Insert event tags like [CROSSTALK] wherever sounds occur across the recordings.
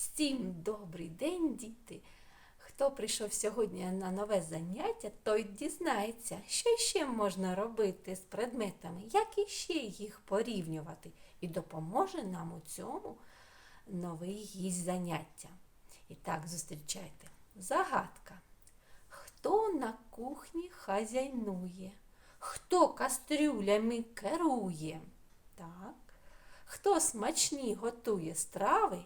Всім добрий день, діти! Хто прийшов сьогодні на нове заняття, той дізнається, що ще можна робити з предметами, як іще їх порівнювати, і допоможе нам у цьому новий гість заняття. І так, зустрічайте. Загадка. Хто на кухні хазяйнує? Хто кастрюлями керує? Так. Хто смачні готує страви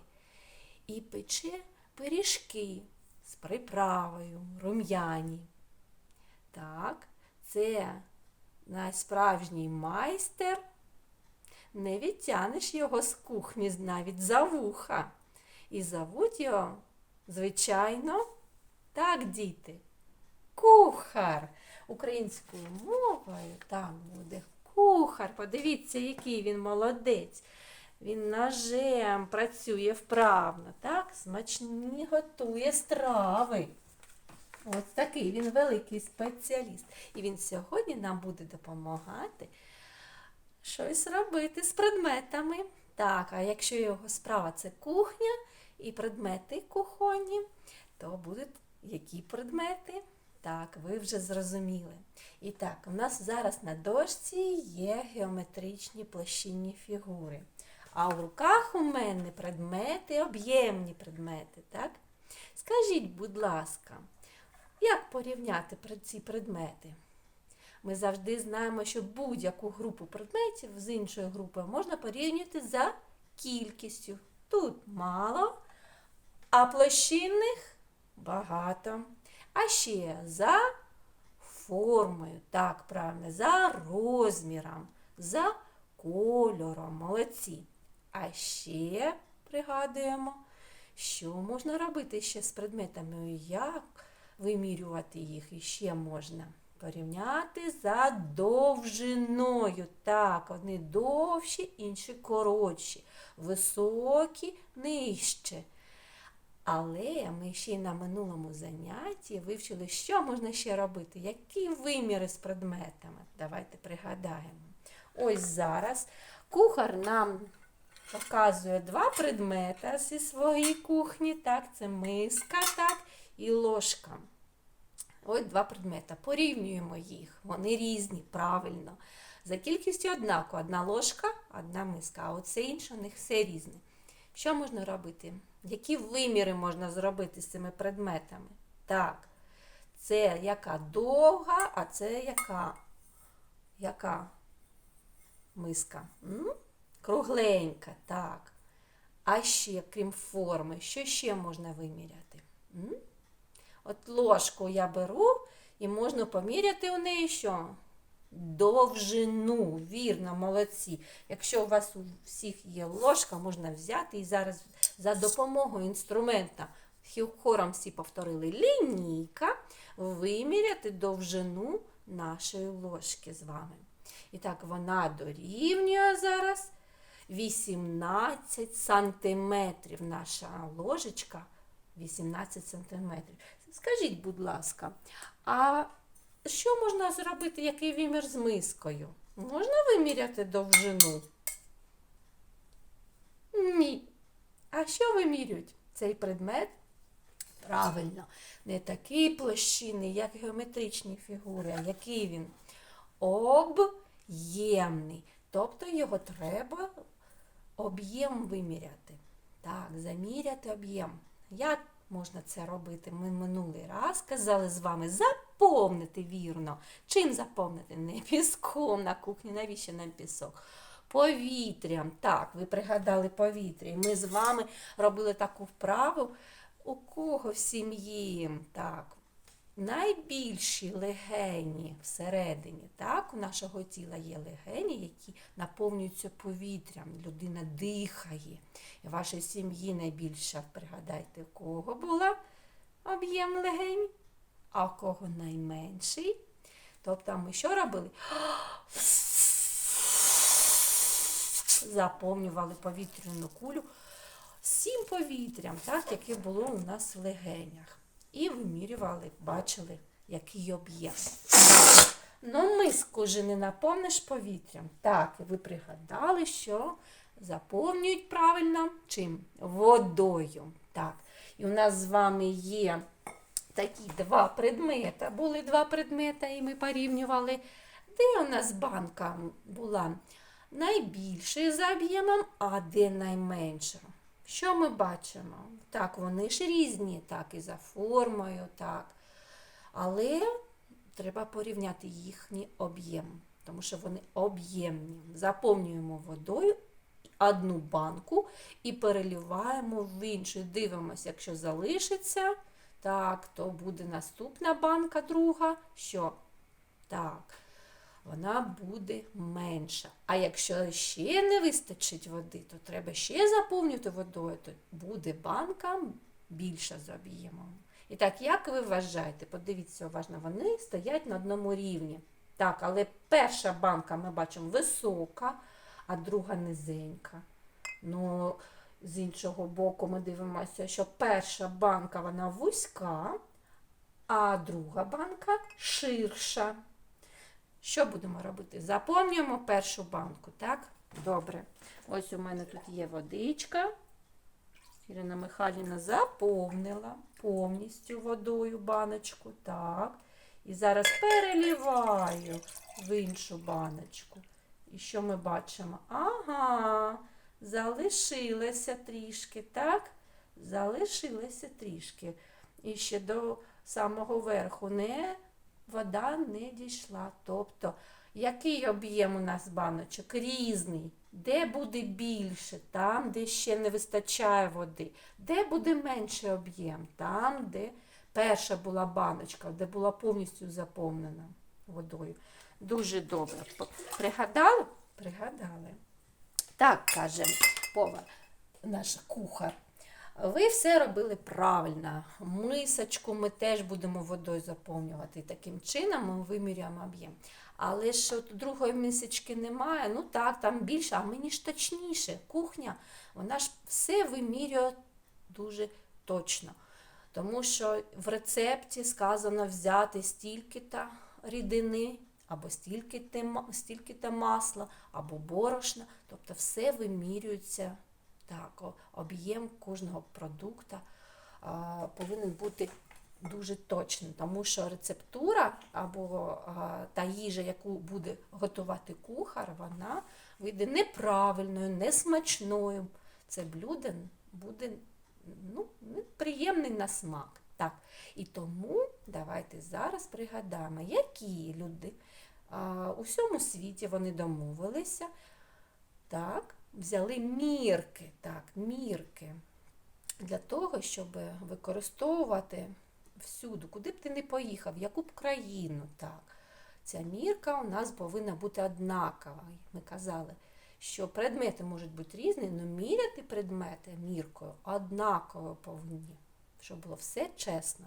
і пече пиріжки з приправою, рум'яні. Так, це найсправжній майстер. Не відтянеш його з кухні навіть за вуха. І зовуть його, звичайно, так, діти, кухар. Українською мовою так буде кухар. Подивіться, який він молодець. Він ножем працює вправно, так? Смачні готує страви. Ось такий він великий спеціаліст. І він сьогодні нам буде допомагати щось робити з предметами. Так, а якщо його справа це кухня і предмети кухонні, то будуть які предмети? Так, ви вже зрозуміли. І так, у нас зараз на дошці є геометричні площинні фігури. А в руках у мене предмети, об'ємні предмети, так? Скажіть, будь ласка, як порівняти ці предмети? Ми завжди знаємо, що будь-яку групу предметів з іншою групою можна порівняти за кількістю. Тут мало, а площинних багато. А ще за формою, так, правильно, за розміром, за кольором. Молодці. А ще пригадуємо, що можна робити ще з предметами, як вимірювати їх і ще можна порівняти за довжиною. Так, одні довші, інші коротші, високі, нижче. Але ми ще й на минулому занятті вивчили, що можна ще робити, які виміри з предметами. Давайте пригадаємо. Ось зараз кухар нам показує два предмети зі своєї кухні. Так, це миска, так, і ложка. Ось два предмети. Порівнюємо їх. Вони різні, правильно. За кількістю однаково. Одна ложка, одна миска, а оце інше у них все різне. Що можна робити? Які виміри можна зробити з цими предметами? Так, це яка довга, а це яка яка миска? М? Кругленька, так. А ще, крім форми, що ще можна виміряти? От ложку я беру і можна поміряти у неї що? Довжину, вірно, молодці. Якщо у вас у всіх є ложка, можна взяти і зараз за допомогою інструмента, хором всі повторили, лінійка, виміряти довжину нашої ложки з вами. І так, вона дорівнює зараз 18 сантиметрів. Наша ложечка 18 сантиметрів. Скажіть, будь ласка, а що можна зробити, який вимір з мискою? Можна виміряти довжину? Ні. А що вимірюють цей предмет? Правильно, не такий площинний, як геометричні фігури, а який він? Об'ємний. Тобто його треба об'єм виміряти. Так, заміряти об'єм. Як можна це робити? Ми минулий раз казали з вами заповнити вірно. Чим заповнити? Не піском на кухні. Навіщо нам пісок? Повітрям. Так, ви пригадали повітря. І ми з вами робили таку вправу. У кого в сім'ї? Так, найбільші легені всередині, так, у нашого тіла є легені, які наповнюються повітрям. Людина дихає. І вашій сім'ї найбільша, пригадайте, у кого була об'єм легень, а у кого найменший. Тобто ми що робили? Заповнювали повітряну кулю всім повітрям, так, яке було у нас в легенях. І вимірювали, бачили, який об'єм. Ну, миску же не наповниш повітрям. Так, ви пригадали, що заповнюють правильно чим? Водою. Так. І у нас з вами є такі два предмета. Були два предмета, і ми порівнювали. Де у нас банка була найбільшою за об'ємом, а де найменша? Що ми бачимо? Так, вони ж різні, так і за формою, так. Але треба порівняти їхній об'єм, тому що вони об'ємні. Заповнюємо водою одну банку і переливаємо в іншу. Дивимося, якщо залишиться, так, то буде наступна банка, друга. Що? Так, вона буде менша. А якщо ще не вистачить води, то треба ще заповнювати водою, то буде банка більша за об'ємом. І так, як ви вважаєте, подивіться уважно, вони стоять на одному рівні. Так, але перша банка ми бачимо висока, а друга низенька. Ну, з іншого боку, ми дивимося, що перша банка вона вузька, а друга банка ширша. Що будемо робити? Заповнюємо першу банку, так? Добре. Ось у мене тут є водичка. Ірина Михайлівна заповнила повністю водою баночку. Так. І зараз переліваю в іншу баночку. І що ми бачимо? Ага, залишилося трішки, так? Залишилося трішки. І ще до самого верху не, вода не дійшла. Тобто, який об'єм у нас баночок? Різний. Де буде більше? Там, де ще не вистачає води. Де буде менший об'єм? Там, де перша була баночка, де була повністю заповнена водою. Дуже добре. Пригадали? Пригадали. Так, каже повар, наш кухар. Ви все робили правильно. Мисочку ми теж будемо водою заповнювати. Таким чином ми виміряємо об'єм. Але ж от другої мисочки немає, ну так, там більше, а мені ж точніше. Кухня, вона ж все вимірює дуже точно. Тому що в рецепті сказано взяти стільки-то рідини, або стільки-то масла, або борошна. Тобто все вимірюється так, об'єм кожного продукту повинен бути дуже точним, тому що рецептура або та їжа, яку буде готувати кухар, вона вийде неправильною, несмачною. Це блюдо буде ну, неприємний на смак. Так. І тому давайте зараз пригадаємо, які люди а, у всьому світі вони домовилися. Так, взяли мірки, так, мірки для того, щоб використовувати всюди, куди б ти не поїхав, яку б країну. Так. Ця мірка у нас повинна бути однакова. Ми казали, що предмети можуть бути різні, але міряти предмети міркою однаково повинні, щоб було все чесно.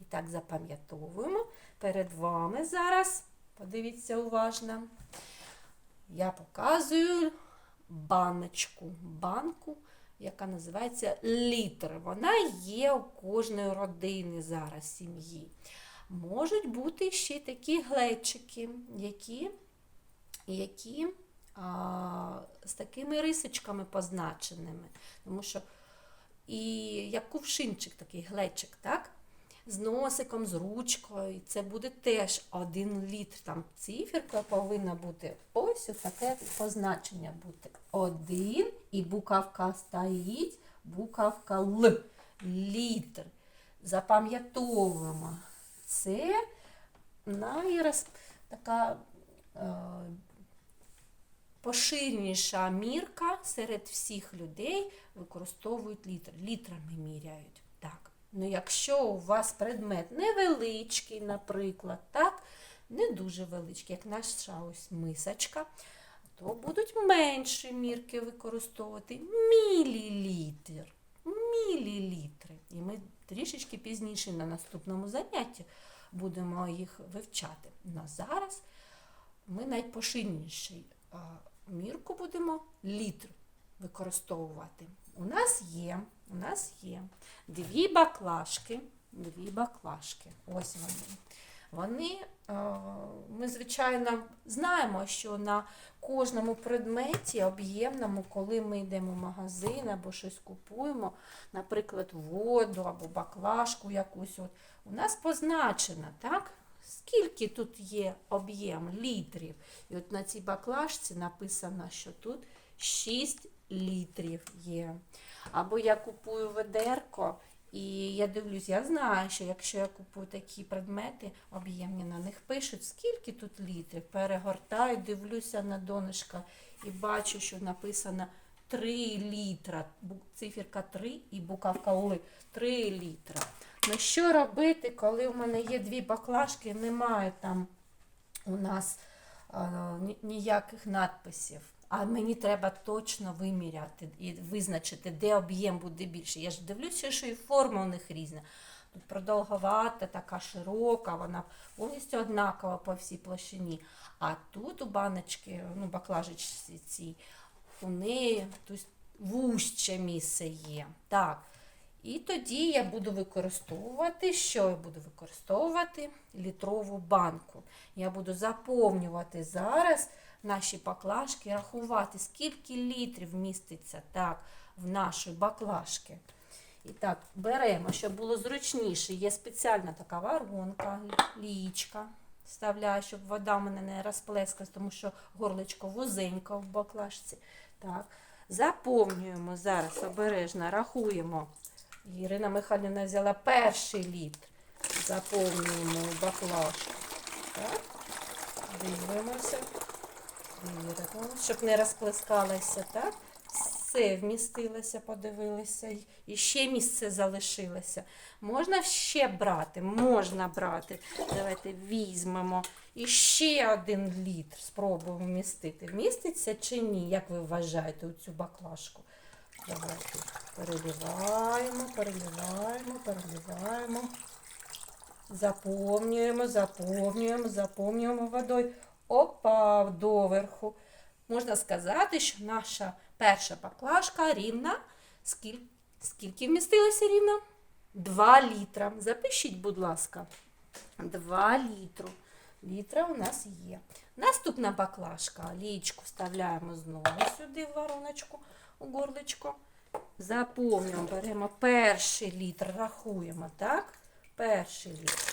І так запам'ятовуємо перед вами зараз. Подивіться уважно. Я показую баночку, банку, яка називається літр. Вона є у кожної родини зараз сім'ї. Можуть бути ще такі глечики, які, які а, з такими рисочками позначеними. Тому що і як кувшинчик, такий глечик, так? З носиком, з ручкою. Це буде теж один літр. Там циферка повинна бути ось таке позначення бути. Один і буковка стоїть, буковка Л. Літр. Запам'ятовуємо. Це найроз... така е, поширеніша мірка серед всіх людей використовують літр. Літрами міряють. Так. Ну, якщо у вас предмет невеличкий, наприклад, так, не дуже величкий, як наша ось мисочка, то будуть менші мірки використовувати мілілітр. Мілілітри. І ми трішечки пізніше на наступному занятті будемо їх вивчати. Но зараз ми найпоширеніший мірку будемо літр використовувати. У нас є, у нас є дві баклажки, дві баклажки. Ось вони. Вони, е, ми, звичайно, знаємо, що на кожному предметі об'ємному, коли ми йдемо в магазин або щось купуємо, наприклад, воду або баклажку якусь, от, у нас позначено, так? Скільки тут є об'єм літрів? І от на цій баклажці написано, що тут 6 літрів є. Або я купую ведерко, і я дивлюсь, я знаю, що якщо я купую такі предмети, об'ємні на них пишуть, скільки тут літрів. Перегортаю, дивлюся на донышко і бачу, що написано 3 літра. Циферка 3 і буковка Л 3 літра. Ну що робити, коли в мене є дві баклажки, немає там у нас ніяких надписів. А мені треба точно виміряти і визначити, де об'єм буде більше. Я ж дивлюся, що і форма у них різна. Тут продовговата, така широка, вона повністю однакова по всій площині. А тут у баночки, ну, баклажечці цій, у неї тобто, вужче місце є. Так. І тоді я буду використовувати, що я буду використовувати літрову банку. Я буду заповнювати зараз наші баклажки, рахувати, скільки літрів міститься так, в нашій баклажки. І так, беремо, щоб було зручніше. Є спеціальна така воронка, лічка. Вставляю, щоб вода в мене не розплескалась, тому що горлечко вузенько в баклажці. Так. Заповнюємо зараз обережно, рахуємо. Ірина Михайлівна взяла перший літр. Заповнюємо баклажку. Дивимося. Щоб не розплескалося, так? Все вмістилося, подивилися. І ще місце залишилося. Можна ще брати? Можна брати. Давайте візьмемо. І ще один літр спробуємо вмістити. Вміститься чи ні? Як ви вважаєте у цю баклажку? Давайте переливаємо, переливаємо, переливаємо. Заповнюємо, заповнюємо, заповнюємо водою. Опа, доверху. Можна сказати, що наша перша баклажка рівна. Скільки, скільки вмістилося рівно? 2 літра. Запишіть, будь ласка. 2 літру. Літра у нас є. Наступна баклажка. Лічку вставляємо знову сюди в вороночку, у горлечко. Заповнюємо, беремо перший літр, рахуємо, так? Перший літр.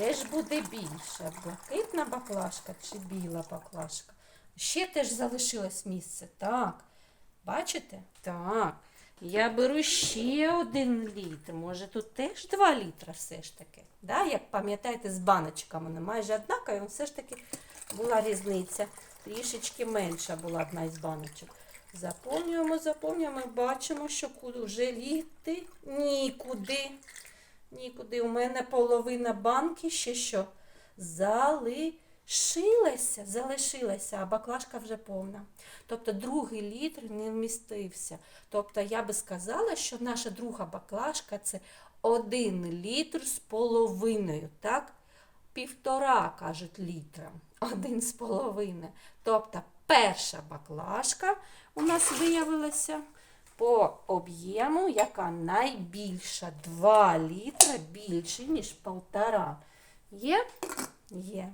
Де ж буде більше? Блакитна баклажка чи біла баклажка? Ще теж залишилось місце. Так. Бачите? Так. Я беру ще один літр. Може, тут теж два літра все ж таки. Да? Як пам'ятаєте, з баночками вони майже однакові, але все ж таки була різниця. Трішечки менша була одна із баночок. Заповнюємо, заповнюємо і бачимо, що вже літи нікуди. Нікуди. У мене половина банки ще що? Залишилася, залишилася, а баклажка вже повна. Тобто другий літр не вмістився. Тобто я би сказала, що наша друга баклажка це один літр з половиною, так? Півтора, кажуть, літра. Один з половиною. Тобто перша баклажка у нас виявилася по об'єму, яка найбільша 2 літра більше, ніж полтора. Є? Є.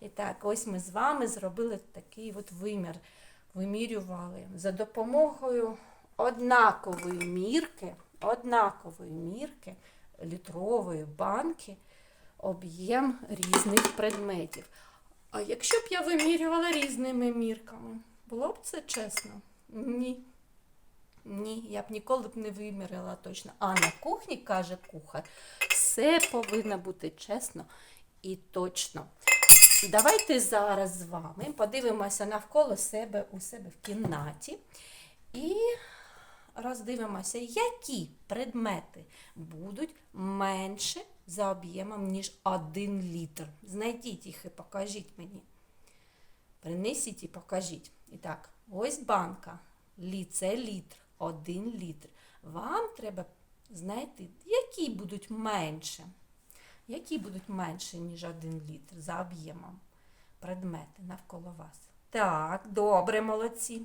І так, ось ми з вами зробили такий от вимір. Вимірювали за допомогою однакової мірки, однакової мірки літрової банки об'єм різних предметів. А якщо б я вимірювала різними мірками, було б це чесно? Ні. Ні, я б ніколи б не виміряла точно. А на кухні, каже кухар, все повинно бути чесно і точно. Давайте зараз з вами подивимося навколо себе у себе в кімнаті і роздивимося, які предмети будуть менше за об'ємом, ніж 1 літр. Знайдіть їх і покажіть мені. Принесіть і покажіть. І так, ось банка. Лі- Це літр, 1 літр. Вам треба знайти, які будуть менше. Які будуть менше, ніж 1 літр за об'ємом предмети навколо вас. Так, добре, молодці.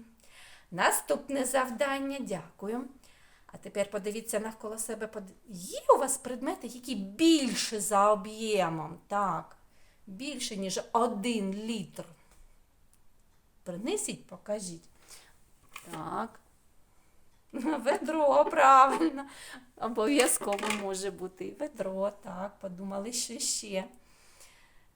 Наступне завдання, дякую. А тепер подивіться навколо себе. Є у вас предмети, які більше за об'ємом? Так, більше, ніж один літр. Принесіть, покажіть. Так. [LAUGHS] Ведро, правильно. Обов'язково може бути ведро, так, подумали, що ще.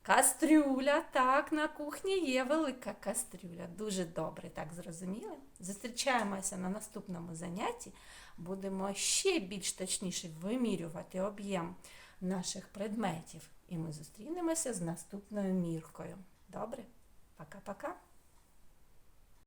Кастрюля, так, на кухні є велика кастрюля. Дуже добре, так зрозуміли. Зустрічаємося на наступному занятті. Будемо ще більш точніше вимірювати об'єм наших предметів. І ми зустрінемося з наступною міркою. Добре? Пока-пока.